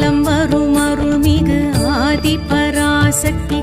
காலம் வரும் அருள்மிகு ஆதி பராசக்தி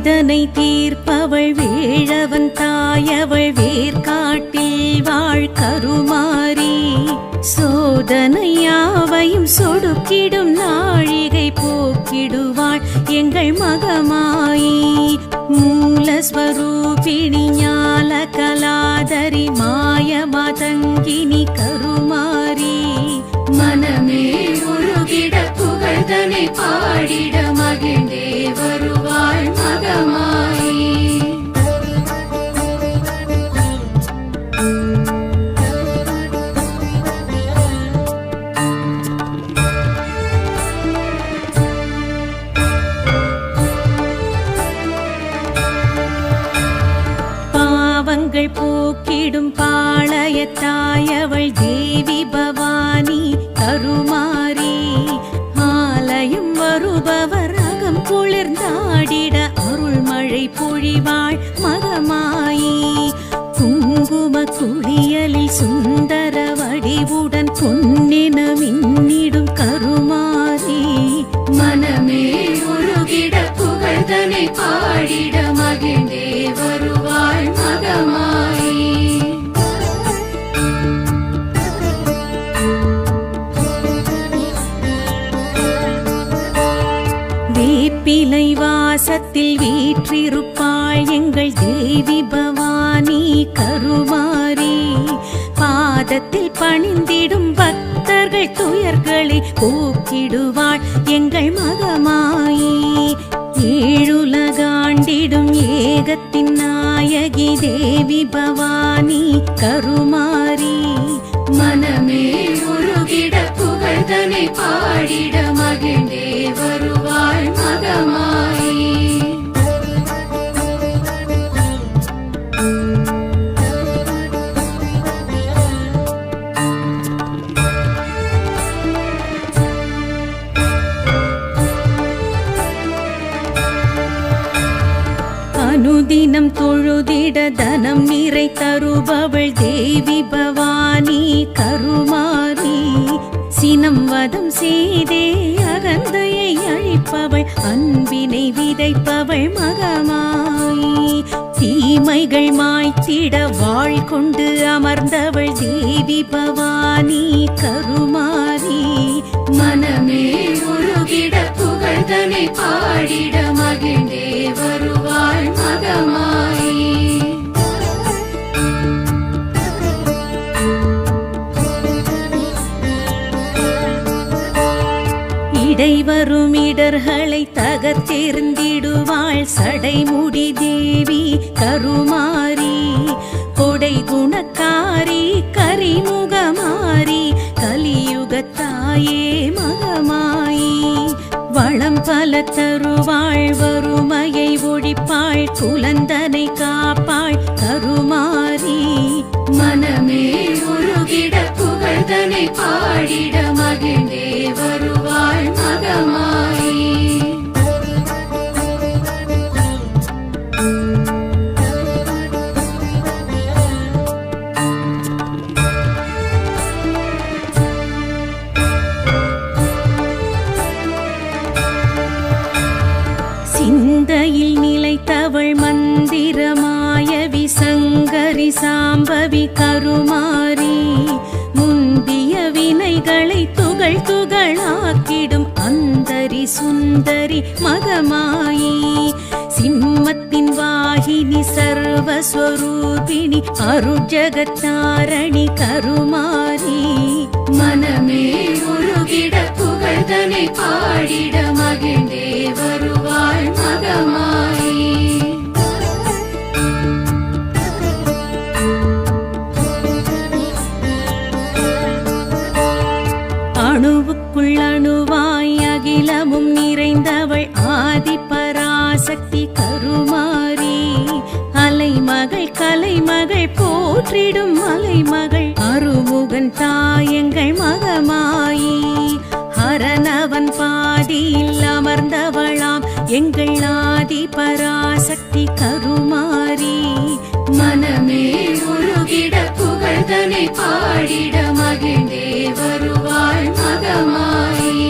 இதனை தீர்ப்பவள் வேழவன் தாயவள் வேர்காட்டில் வாழ் கருமாரி சோதனையாவையும் சொடுக்கிடும் நாழிகை போக்கிடுவாள் எங்கள் மகமாயி. மூலஸ்வரூபிணி ஞால கலாதரி மாய மதங்கினி கருமாரி மனமே உருகிட புகழ்தனை பாடிட மகிழ்ந்தே பாவங்கள் போக்கிடும் பாளையத்தாயவள் தேவி பவானி தருமா? பொழிவாள் மகமாயி குங்கும குளியலில் சுந்தர வடிவுடன் பொன்னின மின்னிடும் வீற்றிருப்பாள் எங்கள் தேவி பவானி கருமாரி. பாதத்தில் பணிந்திடும் பக்தர்கள் துயர்களை போக்கிடுவாள் எங்கள் மகமாயி. ஏழுலகாண்டிடும் ஏகத்தின் நாயகி தேவி பவானி கருமாரி. மனமே உருகிட புகழ்தனை பாடிட மகிழ்ந்தே வருவாள் மகமாயி. தொழுதிட தனம் நிறை தருபவள் தேவி பவானி கருமாரி. சினம் வதம் செய்தே அகந்தையை அழிப்பவள் அன்பினை விதைப்பவள் மகமாய். தீமைகள் மாய்த்திட வாழ் கொண்டு அமர்ந்தவள் தேவி பவானி கருமாரி. மனமே உருகிட புகழ்தனை பாடிட மகிழ்ந்தே வருவாள் மகமாயி. இடைவரும் இடர்களை தகர்த்தெறிந்திடுவாள் சடைமுடி தேவி கருமாரி கொடை குணக்காரி கரிமுகமாரி கலியுகத்தாயே மகமாயி. வளம் பல தருவாள் வறுமையை ஒழிப்பாள் குலந்தனை காப்பாள் கருமாரி மனமே உருகிட புகழ்தனை பாடிட சுந்தரி மகமாயி சிம்மத்தின் வாகினி சர்வஸ்வரூபிணி அருஜகத்தாரணி கருமாரி மனமே உருகிட புகழ்தனை பாடிட போற்றிடும் மலைமகள். அருமுகன் தாயங்கள் மகமாயி ஹரணவன் பாதியில் அமர்ந்தவளாம். எங்கள் ஆதி பராசக்தி கருமாரி மனமே உருகிட புகழ்தனை பாடிட மகிழ்ந்தே வருவாள் மகமாயி.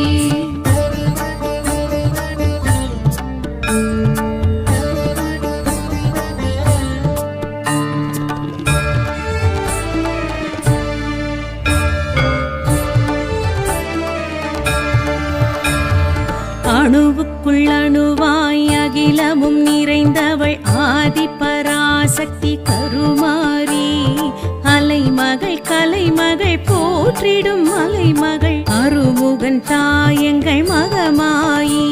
சக்தி கருமாரி அலைமகள் கலைமகள் போற்றிடும் மலைமகள் அருமுகன் தாயங்கள் மகமாயி.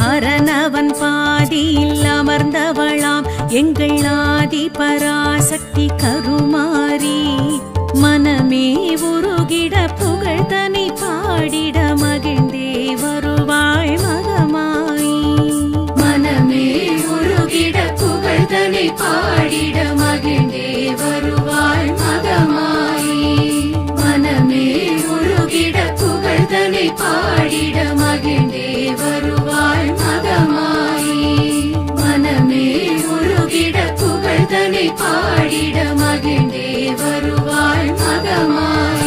ஹரணவன் பாதியில் அமர்ந்தவளாம். எங்கள் ஆதி பராசக்தி கருமாறி. மனமே உருகிட புகழ் தனி பாடிட பாடிட மகிழ்ந்தே வருவாள் மகமாயி மனமே உருகிட புகழ்தனை பாடிட மகிழ்ந்தே வருவாள் மகமாயி மனமே உருகிட புகழ்தனை பாடிட மகிழ்ந்தே வருவாள் மகமாயி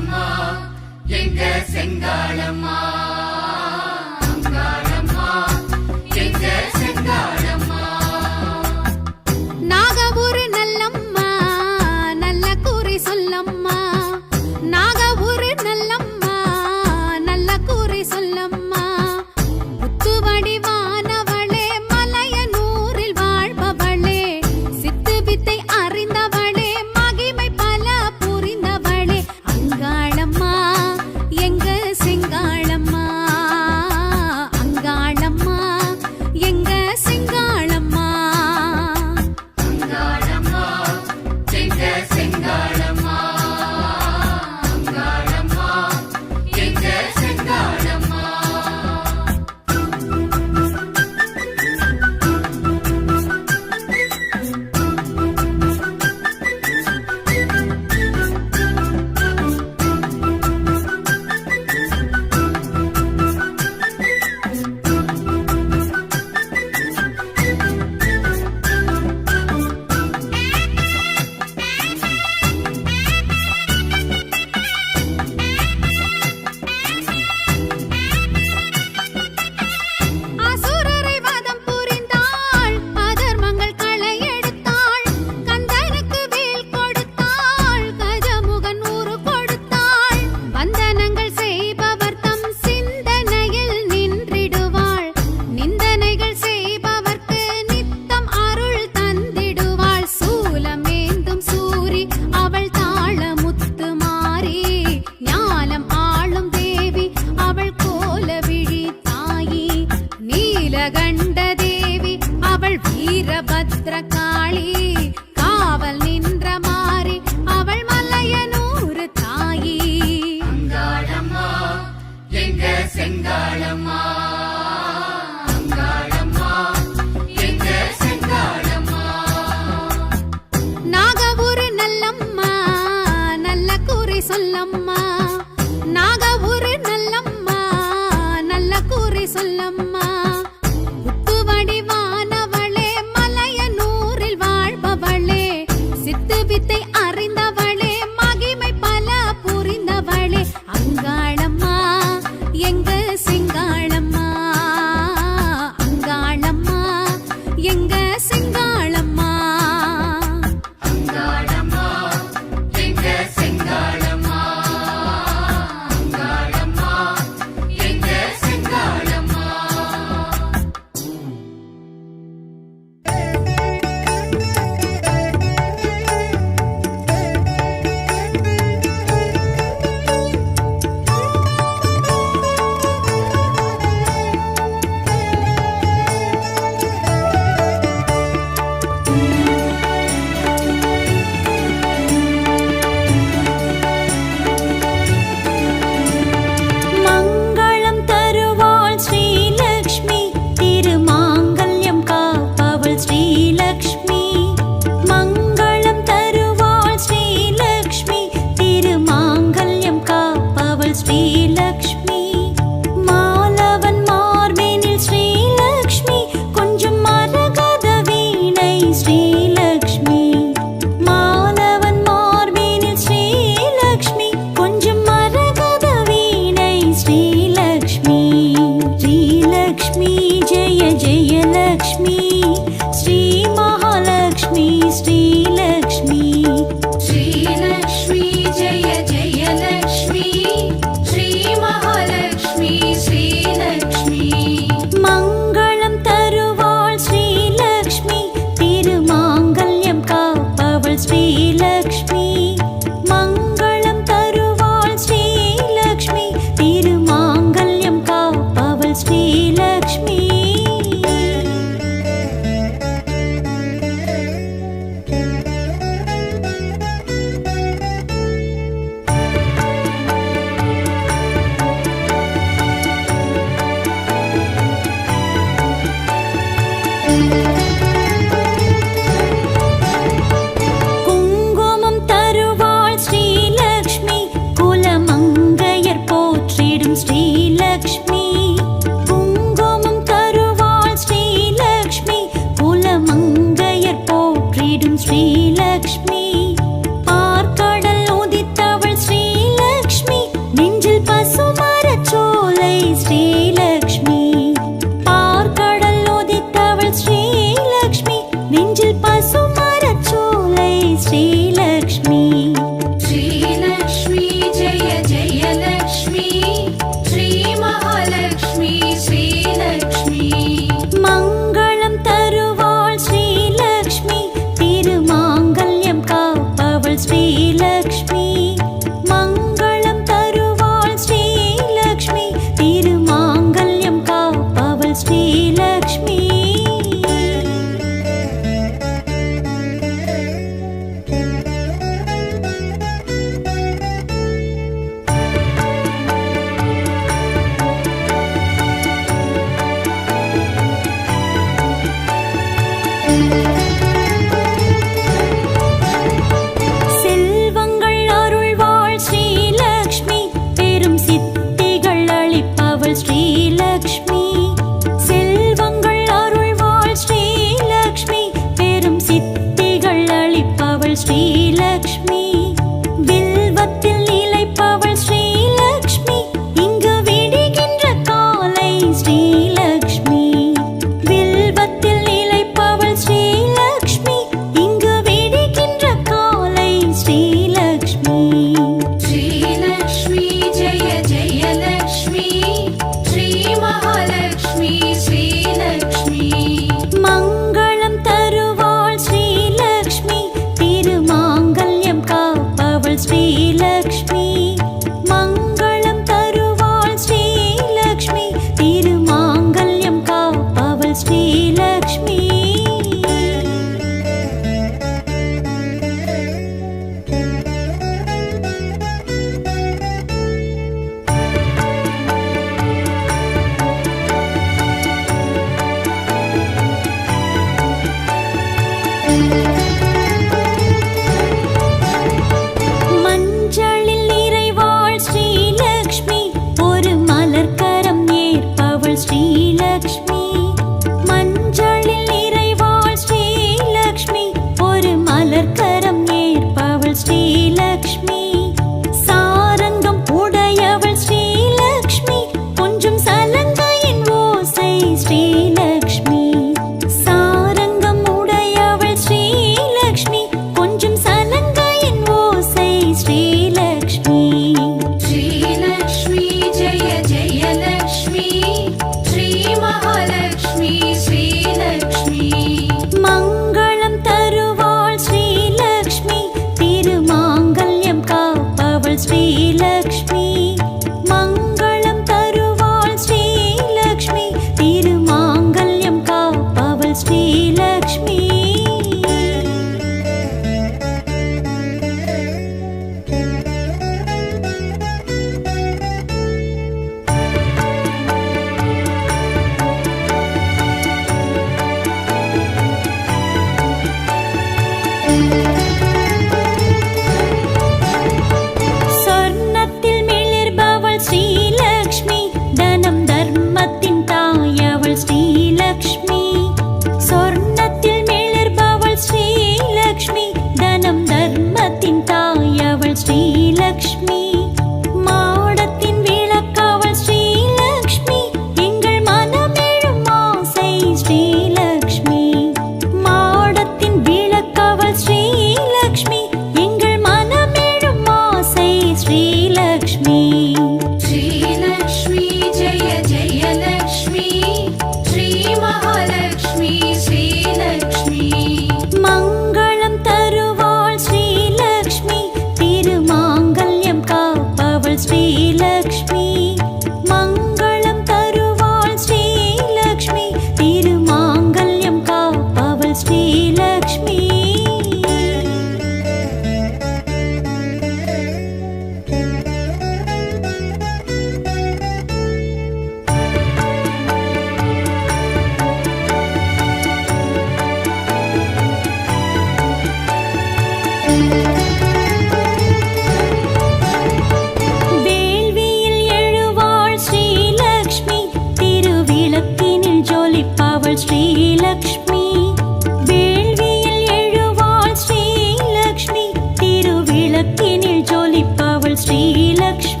உலகத்தினில் ஜொலிப்பவள் ஸ்ரீலக்ஷ்மி.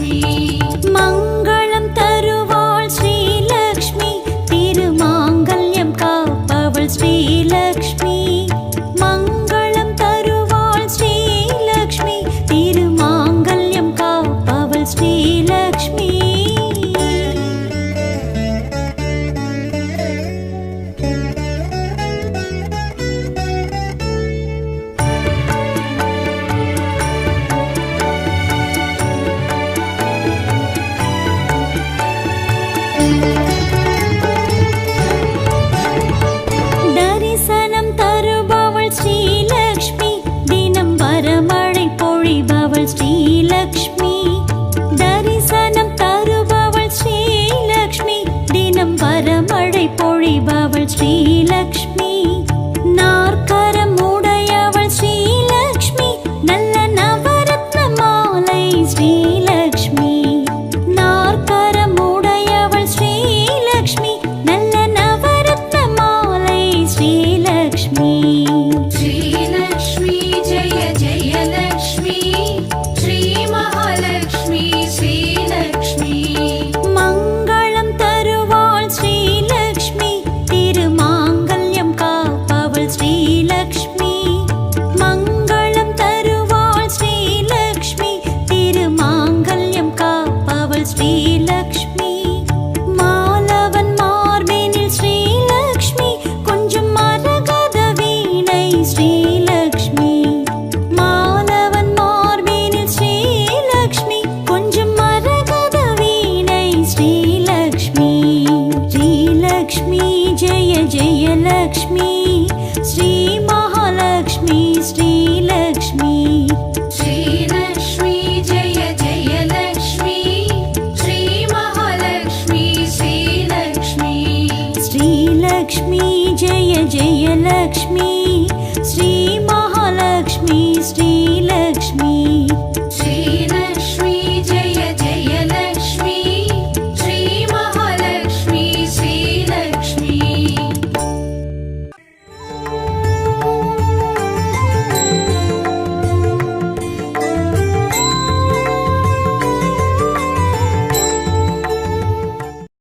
me. लक्ष्मी।